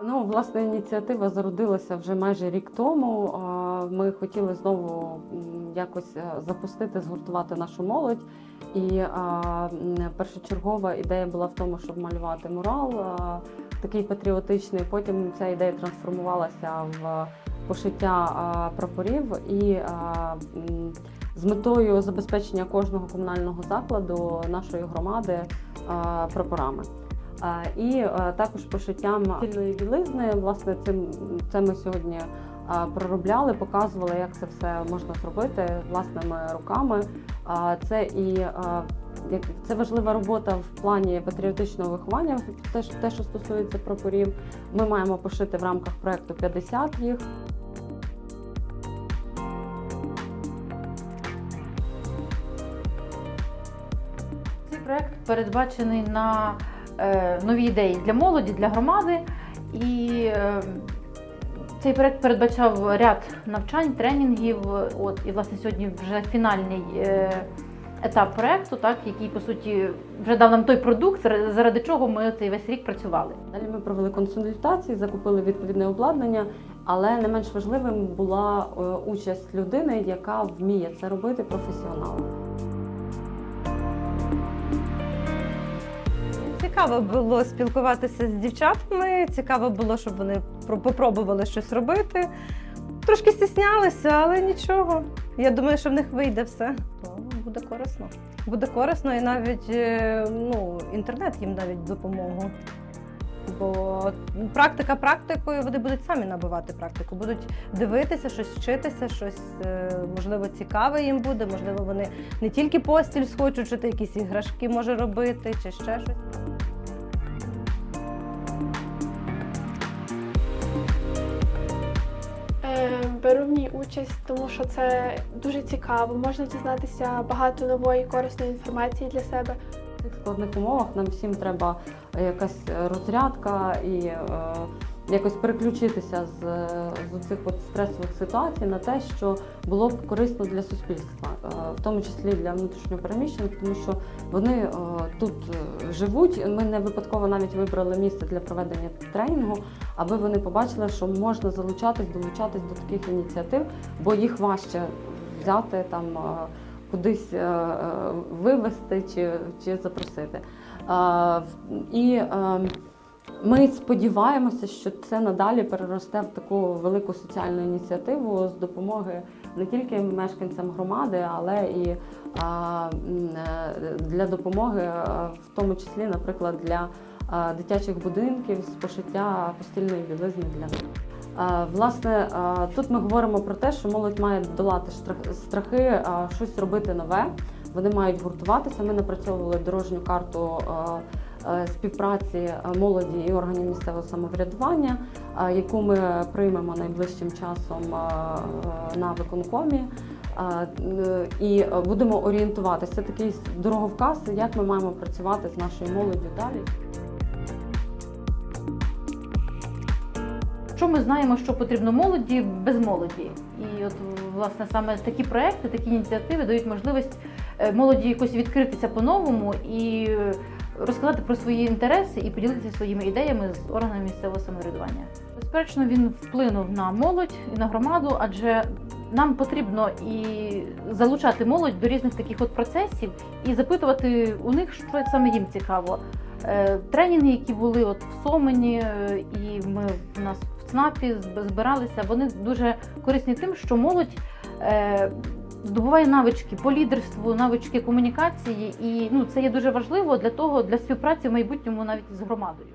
Ну, власне, ініціатива зародилася вже майже рік тому. Ми хотіли знову якось е, запустити, згуртувати нашу молодь. І першочергова ідея була в тому, щоб малювати мурал, такий патріотичний. Потім ця ідея трансформувалася в пошиття прапорів і з метою забезпечення кожного комунального закладу нашої громади прапорами. І е, також пошиттям тільної білизни. Власне, цим це ми сьогодні проробляли, показували, як це все можна зробити власними руками. Це і це важлива робота в плані патріотичного виховання. Те, що- стосується прапорів, ми маємо пошити в рамках проекту 50 їх. Цей проект передбачений на нові ідеї для молоді, для громади. І е, цей проект передбачав ряд навчань, тренінгів. От, і власне сьогодні вже фінальний е, етап проекту, так, який по суті вже дав нам той продукт, заради- чого ми цей весь рік працювали. Далі ми провели консультації, закупили відповідне обладнання, але не менш важливим була е, участь людини, яка вміє це робити професіоналом. Цікаво було спілкуватися з дівчатками. Цікаво було, щоб вони про- попробували щось робити. Трошки стіснялися, але нічого. Я думаю, що в них вийде все. То буде корисно. Буде корисно і навіть е, ну, інтернет їм навіть допомогу. Бо практика практикою, вони будуть самі набувати практику, будуть дивитися, щось вчитися, щось е, можливо цікаве їм буде. Можливо, вони не тільки постіль схочуть, чи якісь іграшки може робити, чи ще щось. Беру в ній участь, тому що це дуже цікаво. Можна дізнатися багато нової корисної інформації для себе. В цих складних умовах нам всім треба якась розрядка і е, якось переключитися з, з цих стресових ситуацій на те, що було б корисно для суспільства, е, в тому числі для внутрішньопереміщених, тому що вони е, тут е, живуть. Ми не випадково навіть вибрали місце для проведення тренінгу, аби вони побачили, що можна залучатись, долучатись до таких ініціатив, бо їх важче взяти там. кудись вивезти чи, чи запросити. І ми сподіваємося, що це надалі переросте в таку велику соціальну ініціативу з допомоги не тільки мешканцям громади, але і е, для допомоги, в тому числі, наприклад, для дитячих будинків з пошиття постільної білизни для них. Власне, тут ми говоримо про те, що молодь має долати страхи, щось робити нове. Вони мають гуртуватися. Ми напрацьовували дорожню карту співпраці е, молоді і органів місцевого самоврядування, е, яку ми приймемо найближчим часом е, е, на виконкомі. Е, І е, будемо орієнтуватися. Це такий дороговказ, як ми маємо працювати з нашою молоддю далі. Що ми знаємо, що потрібно молоді без молоді? І от власне саме такі проекти, такі ініціативи дають можливість е, молоді якось відкритися по-новому і е, розказати про свої інтереси і поділитися своїми ідеями з органами місцевого самоврядування. Безперечно, він вплинув на молодь і на громаду, адже нам потрібно і залучати молодь до різних таких от процесів і запитувати у них, що саме їм цікаво. Е, Тренінги, які були от в Сомені, е, і ми в нас в ЦНАПі збиралися, вони дуже корисні тим, що молодь е, здобуває навички по лідерству, навички комунікації, і ну це є дуже важливо для того для співпраці в майбутньому навіть з громадою.